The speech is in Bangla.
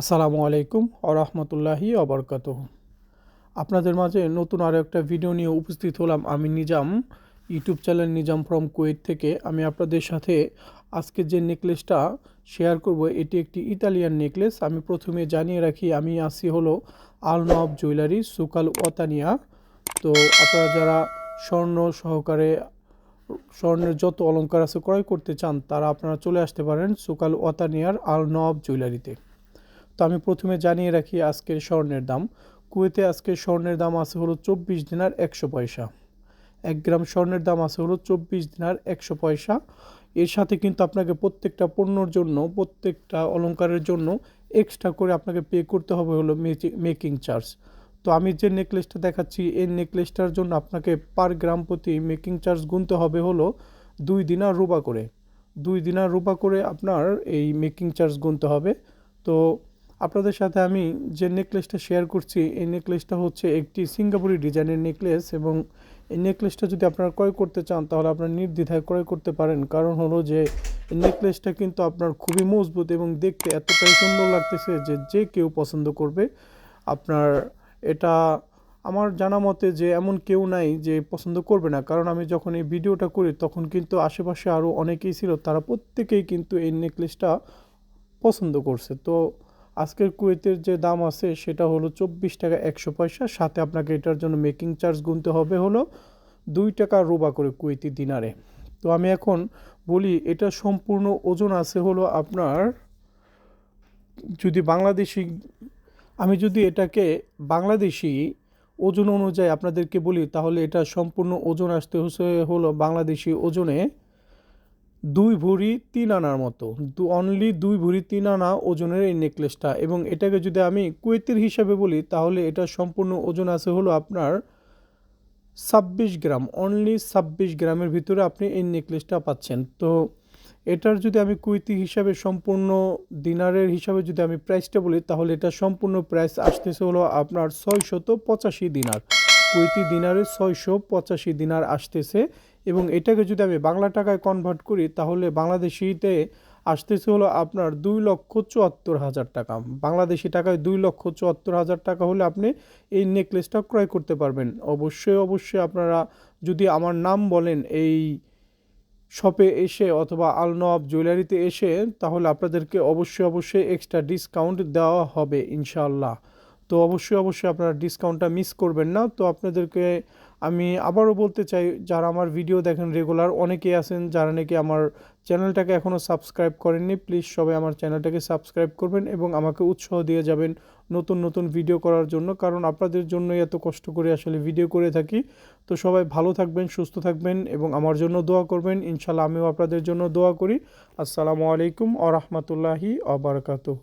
আসসালামু আলাইকুম আরহামতুল্লাহি অবরকাত আপনাদের মাঝে নতুন আরও একটা ভিডিও নিয়ে উপস্থিত হলাম আমি Nizam, YouTube channel Nizam from Kuwait থেকে। আমি আপনাদের সাথে আজকে যে নেকলেসটা শেয়ার করব, এটি একটি ইতালিয়ান নেকলেস আমি প্রথমে জানিয়ে রাখি, আমি আসি হলো আল নব জুয়েলারি সুকাল ওয়াতানিয়া তো আপনারা যারা স্বর্ণ সহকারে, স্বর্ণের যত অলঙ্কার আছে ক্রয় করতে চান, তারা আপনারা চলে আসতে পারেন সুকাল ওয়াতানিয়ার আল নব জুয়েলারিতে তো আমি প্রথমে জানিয়ে রাখি আজকের স্বর্ণের দাম। কুয়েতে আজকে স্বর্ণের দাম আছে হলো চব্বিশ দিনার একশো পয়সা। এক গ্রাম স্বর্ণের দাম আছে হলো চব্বিশ দিনার একশো পয়সা। এর সাথে কিন্তু আপনাকে প্রত্যেকটা পণ্যর জন্য, প্রত্যেকটা অলঙ্কারের জন্য এক্সট্রা করে আপনাকে পে করতে হবে হলো মেকিং চার্জ তো আমি যে নেকলেসটা দেখাচ্ছি, এই নেকলেসটার জন্য আপনাকে পার গ্রাম প্রতি মেকিং চার্জ গুনতে হবে হলো দুই দিনার রুবা করে। দুই দিনার রুবা করে আপনার এই মেকিং চার্জ গুনতে হবে। তো আপনাদের সাথে আমি যে নেকলেসটা শেয়ার করছি, এই নেকলেসটা হচ্ছে একটি সিঙ্গাপুরি ডিজাইনের নেকলেস এবং এই নেকলেসটা যদি আপনারা ক্রয় করতে চান, তাহলে আপনার নির্দ্বিধায় ক্রয় করতে পারেন। কারণ হলো যে নেকলেসটা কিন্তু আপনার খুবই মজবুত এবং দেখতে এতটাই সুন্দর লাগতেছে যে যে কেউ পছন্দ করবে। আপনার এটা আমার জানা মতে যে, এমন কেউ নাই যে পছন্দ করবে না। কারণ আমি যখন এই ভিডিওটা করি, তখন কিন্তু আশেপাশে আরও অনেকেই ছিল, তারা প্রত্যেকেই কিন্তু এই নেকলেসটা পছন্দ করছে। তো আজকের কুয়েতের যে দাম আছে সেটা হলো চব্বিশ টাকা একশো পয়সা। সাথে আপনাকে এটার জন্য মেকিং চার্জ গুনতে হবে হলো দুই টাকা রোবা করে কুয়েতি দিনারে। তো আমি এখন বলি, এটা সম্পূর্ণ ওজন আছে হলো আপনার, যদি বাংলাদেশি, আমি যদি এটাকে বাংলাদেশি ওজন অনুযায়ী আপনাদেরকে বলি, তাহলে এটা সম্পূর্ণ ওজন আসতে হলো বাংলাদেশি ওজনে দুই ভরি তিন আনার মতো। অনলি দুই ভরি তিন আনা ওজনের এই নেকলেসটা এবং এটাকে যদি আমি কুয়েতের হিসাবে বলি, তাহলে এটা সম্পূর্ণ ওজন আছে হলো আপনার ছাব্বিশ গ্রাম। অনলি ছাব্বিশ গ্রামের ভিতরে আপনি এই নেকলেসটা পাচ্ছেন। তো এটার যদি আমি কুইতি হিসাবে সম্পূর্ণ দিনারের হিসাবে যদি আমি প্রাইসটা বলি, তাহলে এটা সম্পূর্ণ প্রাইস আসতেছে হলো আপনার ছয়শত পঁচাশি দিনার। কুইতি দিনারে ছয়শো পঁচাশি দিনার আসতেছে। এবং এটাকে যদি আমি বাংলা টাকায় কনভার্ট করি, তাহলে বাংলাদেশিতে আসতেছে হলো আপনার দুই লক্ষ চুয়াত্তর হাজার টাকা। বাংলাদেশি টাকায় দুই লক্ষ চুয়াত্তর হাজার টাকা হলে আপনি এই নেকলেসটা ক্রয় করতে পারবেন। অবশ্যই অবশ্যই আপনারা যদি আমার নাম বলেন এই শপে এসে অথবা আলনব জুয়েলারিতে এসে, তাহলে আপনাদেরকে অবশ্যই অবশ্যই এক্সট্রা ডিসকাউন্ট দেওয়া হবে, ইনশাআল্লাহ। তো অবশ্যই অবশ্যই আপনারা ডিসকাউন্টটা মিস করবেন না। তো আপনাদেরকে আমি আবারও বলতে চাই, যারা আমার ভিডিও দেখেন রেগুলার অনেকেই আছেন যারা নাকি আমার চ্যানেলটাকে এখনও সাবস্ক্রাইব করেননি প্লিজ সবাই আমার চ্যানেলটাকে সাবস্ক্রাইব করবেন এবং আমাকে উৎসাহ দিয়ে যাবেন নতুন নতুন ভিডিও করার জন্য। কারণ আপনাদের জন্যই এত কষ্ট করে আসলে ভিডিও করে থাকি। তো সবাই ভালো থাকবেন, সুস্থ থাকবেন এবং আমার জন্য দোয়া করবেন। ইনশাল্লাহ আমিও আপনাদের জন্য দোয়া করি। আসসালামু আলাইকুম আ রহমতুল্লাহি আবরকাতহ